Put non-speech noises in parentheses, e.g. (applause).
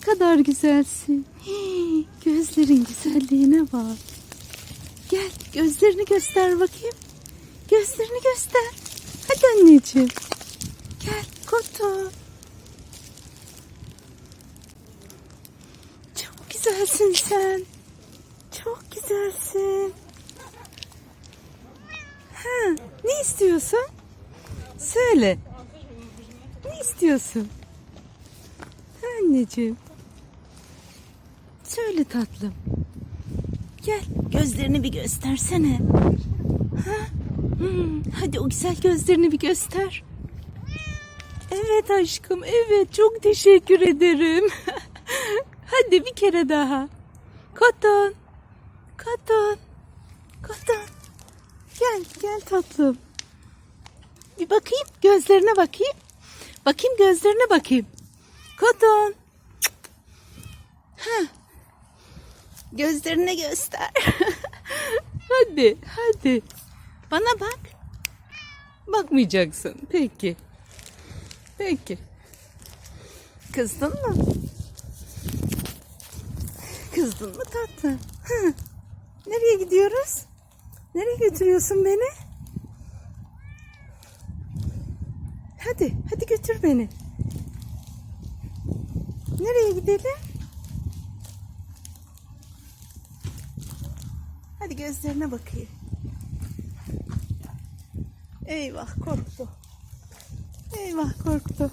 kadar güzelsin. Gözlerin güzelliğine bak. Gel gözlerini göster bakayım. Gözlerini göster. Hadi anneciğim. Gel Koto. Çok güzelsin sen. Çok güzelsin. Ha, ne istiyorsun? Söyle. Ne istiyorsun? Anneciğim. Söyle tatlım. Gel gözlerini bir göstersene. Ha? Hmm, hadi o güzel gözlerini bir göster. Evet aşkım evet çok teşekkür ederim. (laughs) hadi bir kere daha. Koton. Koton. Koton. Gel gel tatlım. Bir bakayım gözlerine bakayım. Bakayım gözlerine bakayım. Koton. Ha. Gözlerine göster. (laughs) hadi hadi. Bana bak. Bakmayacaksın. Peki. Peki. Kızdın mı? Kızdın mı tatlım? Hı. Nereye gidiyoruz? Nereye götürüyorsun beni? Hadi, hadi götür beni. Nereye gidelim? Hadi gözlerine bakayım. Eyvah korktu. Eyvah korktu.